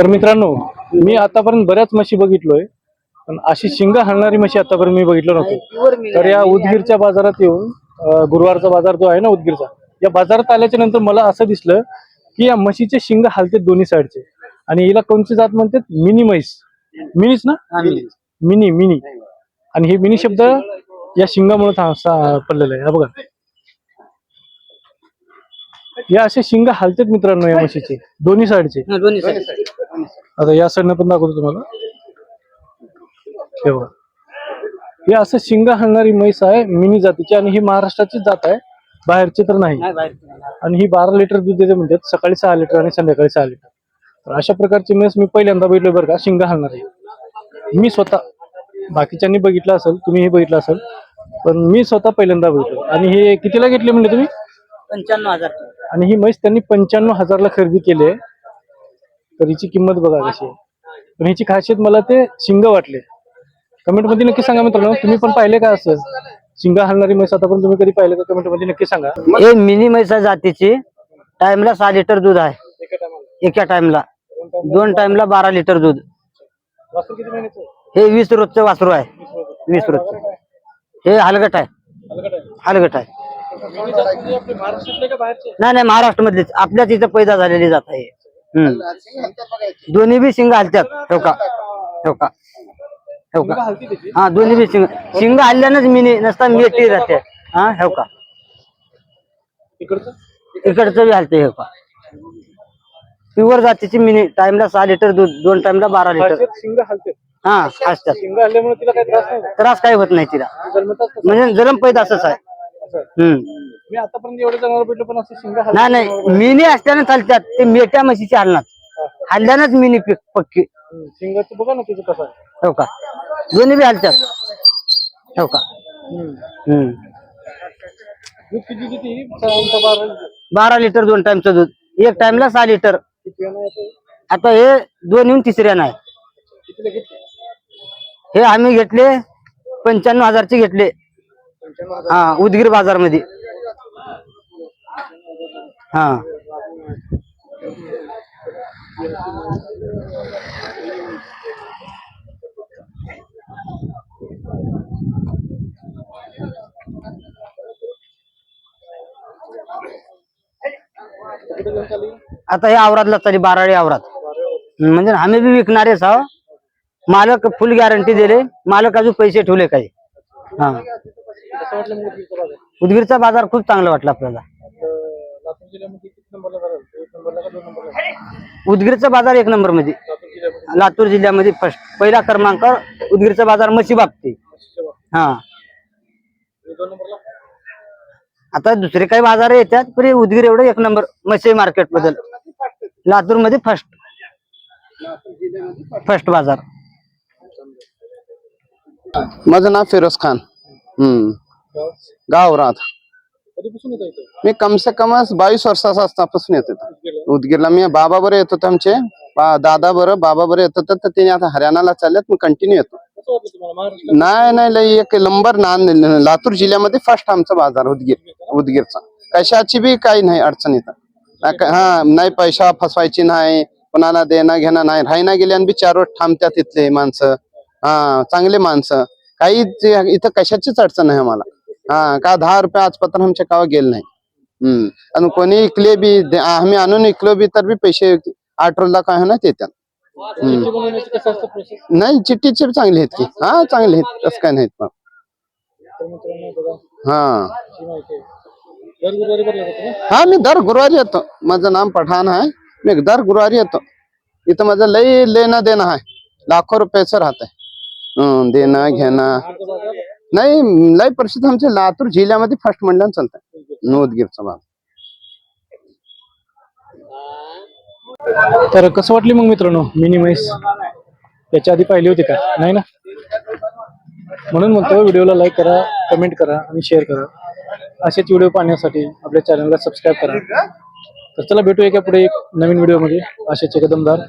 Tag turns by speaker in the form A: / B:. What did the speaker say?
A: तर मित्रांनो मी आतापर्यंत बऱ्याच म्हशी बघितलोय पण अशी शिंग हाणणारी म्हशी आतापर्यंत मी बघितलं नव्हतं. तर या उदगीरच्या बाजारात येऊन गुरुवारचा बाजार जो आहे ना उदगीरचा या बाजारात आल्याच्यानंतर मला असं दिसलं की या म्हशीचे शिंग हालते दोन्ही साईडचे. आणि हिला कोणची जात म्हणतात? मिनी म्हैस. मिनीच ना? मिनी. मिनी आणि हे मिनी शब्द या शिंगामुळे पडलेला आहे. बघा. या असे शिंग हालतात मित्रांनो या म्हशीचे दोन्ही साईडचे. आता या साईडनं पण दाखवतो तुम्हाला. हे बघा. हे असं शिंग हालणारी म्हैस आहे मिनी जातीची आणि ही महाराष्ट्राचीच जात आहे. बाहेरची तर नाही. आणि ही बारा लिटर दूध देते म्हणतात सकाळी सहा लिटर आणि संध्याकाळी सहा लिटर. तर अशा प्रकारची म्हैस मी पहिल्यांदा बघितलं बरं का शिंग हालणारी मी स्वतः बाकीच्यांनी बघितलं असेल तुम्हीही बघितलं असेल पण मी स्वतः पहिल्यांदा बघितलं. आणि हे कितीला घेतले म्हणजे तुम्ही?
B: पंच्याण्णव हजार.
A: आणि ही म्हैस त्यांनी पंच्याण्णव हजारला खरेदी केली आहे. तर हिची किंमत बघा कशी आहे. पण हिची खासियत मला ते शिंग वाटले. कमेंटमध्ये नक्की सांगा मित्रांनो. तुम्ही पण पाहिले का असं? शिंग हलणारी म्हैस आता पण तुम्ही कधी पाहिले का? कमेंटमध्ये नक्की सांगा.
B: हे मिनी म्हैसा जातीची. टाइमला सहा लिटर दूध आहे. एका टाइमला. दोन टाइमला बारा लिटर दूध? हे वीस रोजचं वासरू आहे. वीस रोजचं. हे हलगट आहे.
A: हलगट आहे.
B: नाही नाही महाराष्ट्र मधलीच आपल्याच इथं पैदा झालेली जात आहे. हम्म. दोन्ही बी शिंग हलत्यात ठेवका.
A: हलती त्याची
B: हा दोन्ही बी शिंग. शिंग हल्ल्यानंच मिनी नसता मेटी राहते हा ठेवका.
A: इकडचं?
B: बी हलते ठेवका. प्युअर जातीची मिनी टाइमला सहा लिटर दूध दोन टाइमला बारा लिटर. हा असतात
A: त्रास
B: काही होत नाही तिला. म्हणजे जलम पैदा असंच आहे. हम्म.
A: मी आतापर्यंत एवढे जनावर भेटलो पण असं शिंग
B: नाही नाही. मिनी असल्यानं चालतात. ते मेट्या म्हशीचे हलणार. हल्ल्यानंच मिनी पिक पक्की.
A: हम्म, शिंगाचं बघा ना तिचं कसं आहे.
B: हो का? दोन्ही बी हलतात. हो का?
A: हम्म.
B: हम्म.
A: दूध किती किती? सहा बारा लिटर.
B: बारा लिटर दोन टाइमचं दूध. एक टाइमला सहा लिटर.
A: किती वेळा येते
B: आता हे दोन येऊन
A: कितीला घेतले?
B: हे आम्ही घेतले पंच्याण्णव हजारचे घेतले. हा उदगीर बाजारमध्ये हा. आता हे आवरातला तरी बाराळी आवरात. म्हणजे आम्ही बी विकणारेच आहो मालक फुल गॅरंटी दिले मालक अजून पैसे ठेवले काही. हा.
A: कसं वाटलं बाजार
B: उदगीरचा बाजार खूप चांगला वाटला आपल्याला.
A: आपलं लातूर जिल्ह्यामध्ये किती नंबरला झालं एक नंबरला का दोन नंबरला?
B: उदगीरचा बाजार एक नंबरमध्ये
A: लातूर जिल्ह्यामध्ये.
B: लातूर जिल्ह्यामध्ये फर्स्ट पहिला क्रमांक उदगीरचा बाजार म्हशी बाबती
A: म्हशीच्या बाबतीत.
B: हा.
A: आणि दोन नंबरला?
B: आता दुसरे काही बाजार येतात पण हे उदगीर एवढं एक नंबर म्हशी मार्केटबद्दल लातूरमध्ये फर्स्ट फर्स्ट बाजार
C: माझं नाव फिरोज खान. हम्म.
A: गाव
C: गाव राहत.
A: कधीपासून येतं इथं
C: मी कम से कम बावीस वर्षाचा असतापासून येत होतो उदगीरला मी बाबा बरं येत होते आमचे. दादा बरं बाबा बरं येत होते तर तिने आता हरियाणाला चालल्यात मी कंटिन्यू येतो. नाही नाही लय एक नंबर ना लातूर जिल्ह्यामध्ये फर्स्ट आमचा बाजार उदगीर उदगीरचा. कशाची बी काही नाही अडचण का- हा नाही पैसा फसवायची नाही कोणाला देणं घेणं नाही. राहिना गेल्यान बी चार रोज थांबत्यात इथले माणसं. हा चांगले माणसं. काही इथं कशाचीच अडचण नाही आम्हाला. हा का दहा रुपये आजपत्र आमच्या कावा गेले नाही. हम्म. आणि कोणी इकले बी आम्ही आणून इकलो बी तर बी पैसे आठ रोजला काय होणार येतात नाही चिठ्ठीचे चांगले आहेत की. हा चांगले आहेत. तसं काय नाहीत हा.
A: ही
C: मी दर गुरुवारी येतो. माझं नाम पठाण आहे. मी दर गुरुवारी येतो. इथं माझं लय लेणं देणं आहे. लाखो रुपयाचं राहत आहे देणं घेणं. नाही लय प्रसिद्ध आमच्या लातूर जिल्ह्यामध्ये फर्स्ट मंडळ चालतंय नोदगीरचा भाग.
A: तर कसं वाटली मग मित्रांनो मिनी म्हैस? याच्या आधी पाहिली होती का? नाही ना? म्हणून म्हणतो व्हिडिओला लाईक करा कमेंट करा आणि शेअर करा. असेच व्हिडिओ पाहण्यासाठी आपल्या चॅनलला सबस्क्राईब करा. तर चला भेटू एका पुढे एक नवीन व्हिडिओमध्ये असेच एकदमदार